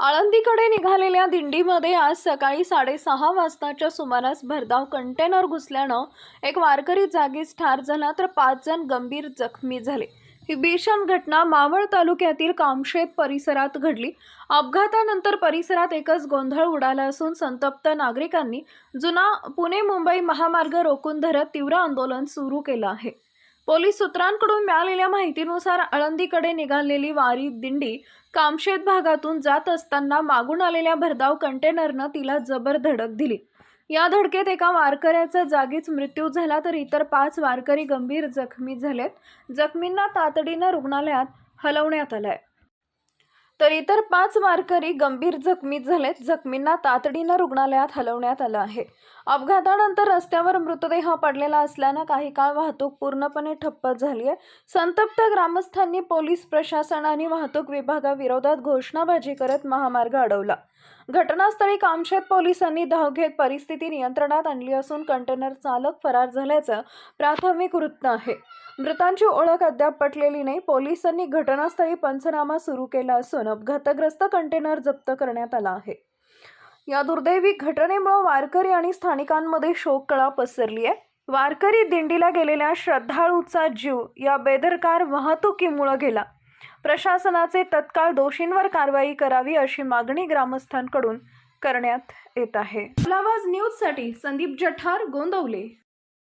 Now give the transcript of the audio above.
आळंदीकडे निघालेल्या दिंडीमध्ये आज सकाळी साडेसहा वाजताच्या सुमारास भरधाव कंटेनर घुसल्यानं एक वारकरी जागीच ठार झाला तर पाच जण गंभीर जखमी झाले. ही भीषण घटना मावळ तालुक्यातील कामशेत परिसरात घडली. अपघातानंतर परिसरात एकच गोंधळ उडाला असून संतप्त नागरिकांनी जुना पुणे मुंबई महामार्ग रोखून धरत तीव्र आंदोलन सुरू केलं आहे. पोलीस सूत्रांकडून मिळालेल्या माहितीनुसार आळंदीकडे निघालेली वारी दिंडी कामशेत भागातून जात असताना मागून आलेल्या भरधाव कंटेनरनं तिला जबर धडक दिली. या धडकेत एका वारकऱ्याचा जागीच मृत्यू झाला तर इतर पाच वारकरी गंभीर जखमी झालेत. जखमींना तातडीनं रुग्णालयात हलवण्यात आलंय. तर इतर पाच वारकरी गंभीर जखमी झालेत. जखमींना तातडीनं रुग्णालयात हलवण्यात आलं आहे. अपघातानंतर रस्त्यावर मृतदेह पडलेला असल्यानं काही काळ वाहतूक पूर्णपणे ठप्प झाली आहे. संतप्त ग्रामस्थांनी पोलीस प्रशासन आणि वाहतूक विभागाविरोधात घोषणाबाजी करत महामार्ग अडवला. घटनास्थळी कामशेत पोलिसांनी धाव घेत परिस्थिती नियंत्रणात आणली असून कंटेनर चालक फरार झाल्याचं प्राथमिक वृत्त आहे. मृतांची ओळख अद्याप पटलेली नाही. पोलिसांनी घटनास्थळी पंचनामा सुरू केला असून अपघातग्रस्त कंटेनर जप्त करण्यात आला आहे. या दुर्दैवी घटनेमुळे वारकरी आणि स्थानिकांमध्ये शोककळा पसरली आहे. वारकरी दिंडीला गेलेल्या श्रद्धाळूचा जीव या बेदरकार वाहतुकीमुळे गेला. प्रशासनाचे तत्काळ दोषींवर कारवाई करावी अशी मागणी ग्रामस्थांकडून करण्यात येत आहे. आवाज न्यूजसाठी संदीप जठार गोंदवले.